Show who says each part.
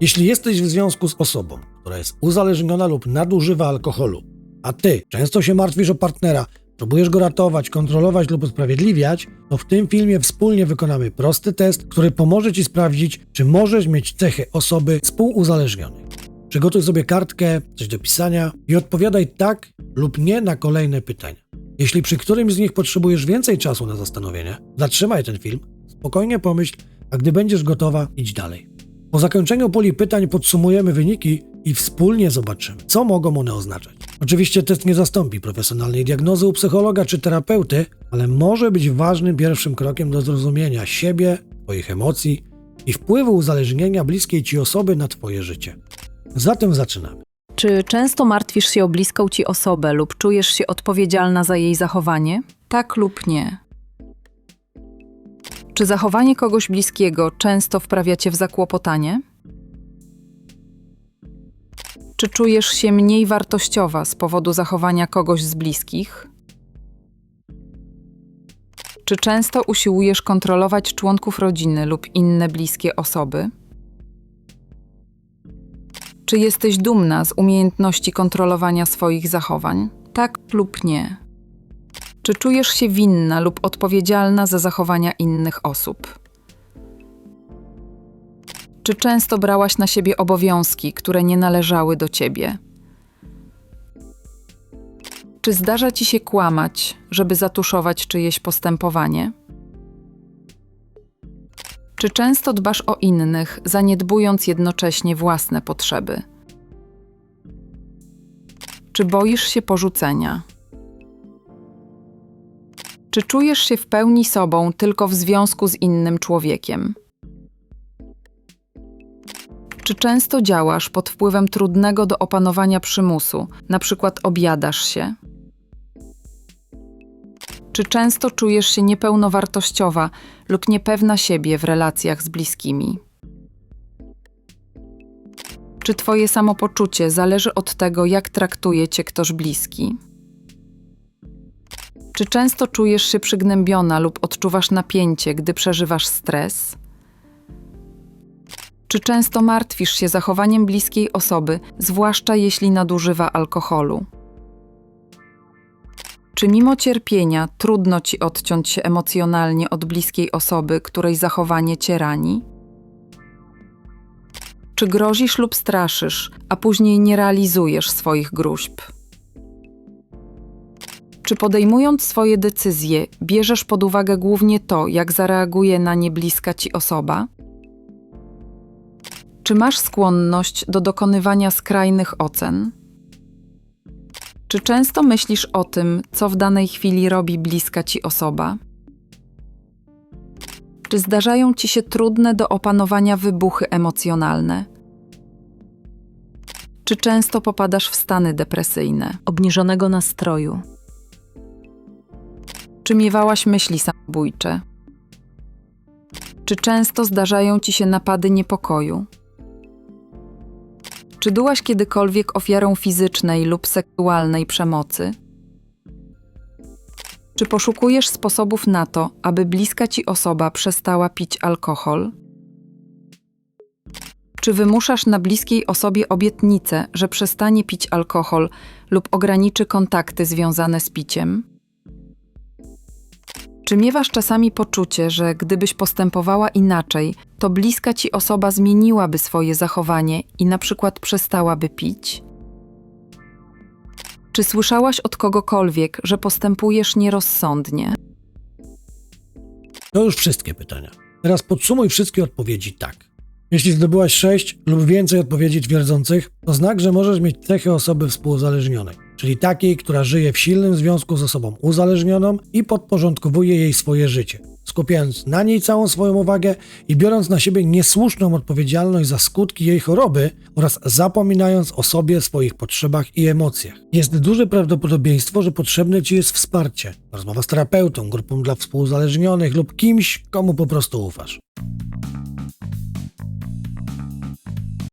Speaker 1: Jeśli jesteś w związku z osobą, która jest uzależniona lub nadużywa alkoholu, a ty często się martwisz o partnera, próbujesz go ratować, kontrolować lub usprawiedliwiać, to w tym filmie wspólnie wykonamy prosty test, który pomoże ci sprawdzić, czy możesz mieć cechy osoby współuzależnionej. Przygotuj sobie kartkę, coś do pisania i odpowiadaj tak lub nie na kolejne pytania. Jeśli przy którymś z nich potrzebujesz więcej czasu na zastanowienie, zatrzymaj ten film, spokojnie pomyśl, a gdy będziesz gotowa, idź dalej. Po zakończeniu puli pytań podsumujemy wyniki i wspólnie zobaczymy, co mogą one oznaczać. Oczywiście test nie zastąpi profesjonalnej diagnozy u psychologa czy terapeuty, ale może być ważnym pierwszym krokiem do zrozumienia siebie, Twoich emocji i wpływu uzależnienia bliskiej Ci osoby na Twoje życie. Zatem zaczynamy.
Speaker 2: Czy często martwisz się o bliską ci osobę lub czujesz się odpowiedzialna za jej zachowanie? Tak lub nie. Czy zachowanie kogoś bliskiego często wprawia cię w zakłopotanie? Czy czujesz się mniej wartościowa z powodu zachowania kogoś z bliskich? Czy często usiłujesz kontrolować członków rodziny lub inne bliskie osoby? Czy jesteś dumna z umiejętności kontrolowania swoich zachowań? Tak lub nie? Czy czujesz się winna lub odpowiedzialna za zachowania innych osób? Czy często brałaś na siebie obowiązki, które nie należały do ciebie? Czy zdarza ci się kłamać, żeby zatuszować czyjeś postępowanie? Czy często dbasz o innych, zaniedbując jednocześnie własne potrzeby? Czy boisz się porzucenia? Czy czujesz się w pełni sobą tylko w związku z innym człowiekiem? Czy często działasz pod wpływem trudnego do opanowania przymusu, na przykład objadasz się? Czy często czujesz się niepełnowartościowa lub niepewna siebie w relacjach z bliskimi? Czy Twoje samopoczucie zależy od tego, jak traktuje Cię ktoś bliski? Czy często czujesz się przygnębiona lub odczuwasz napięcie, gdy przeżywasz stres? Czy często martwisz się zachowaniem bliskiej osoby, zwłaszcza jeśli nadużywa alkoholu? Czy mimo cierpienia trudno ci odciąć się emocjonalnie od bliskiej osoby, której zachowanie cię rani? Czy grozisz lub straszysz, a później nie realizujesz swoich gruźb? Czy podejmując swoje decyzje, bierzesz pod uwagę głównie to, jak zareaguje na nie bliska ci osoba? Czy masz skłonność do dokonywania skrajnych ocen? Czy często myślisz o tym, co w danej chwili robi bliska ci osoba? Czy zdarzają ci się trudne do opanowania wybuchy emocjonalne? Czy często popadasz w stany depresyjne, obniżonego nastroju? Czy miewałaś myśli samobójcze? Czy często zdarzają ci się napady niepokoju? Czy byłaś kiedykolwiek ofiarą fizycznej lub seksualnej przemocy? Czy poszukujesz sposobów na to, aby bliska ci osoba przestała pić alkohol? Czy wymuszasz na bliskiej osobie obietnicę, że przestanie pić alkohol lub ograniczy kontakty związane z piciem? Czy miewasz czasami poczucie, że gdybyś postępowała inaczej, to bliska ci osoba zmieniłaby swoje zachowanie i na przykład przestałaby pić? Czy słyszałaś od kogokolwiek, że postępujesz nierozsądnie?
Speaker 1: To już wszystkie pytania. Teraz podsumuj wszystkie odpowiedzi tak. Jeśli zdobyłaś 6 lub więcej odpowiedzi twierdzących, to znak, że możesz mieć cechy osoby współuzależnionej, czyli takiej, która żyje w silnym związku z osobą uzależnioną i podporządkowuje jej swoje życie, skupiając na niej całą swoją uwagę i biorąc na siebie niesłuszną odpowiedzialność za skutki jej choroby oraz zapominając o sobie, swoich potrzebach i emocjach. Jest duże prawdopodobieństwo, że potrzebne Ci jest wsparcie, rozmowa z terapeutą, grupą dla współuzależnionych lub kimś, komu po prostu ufasz.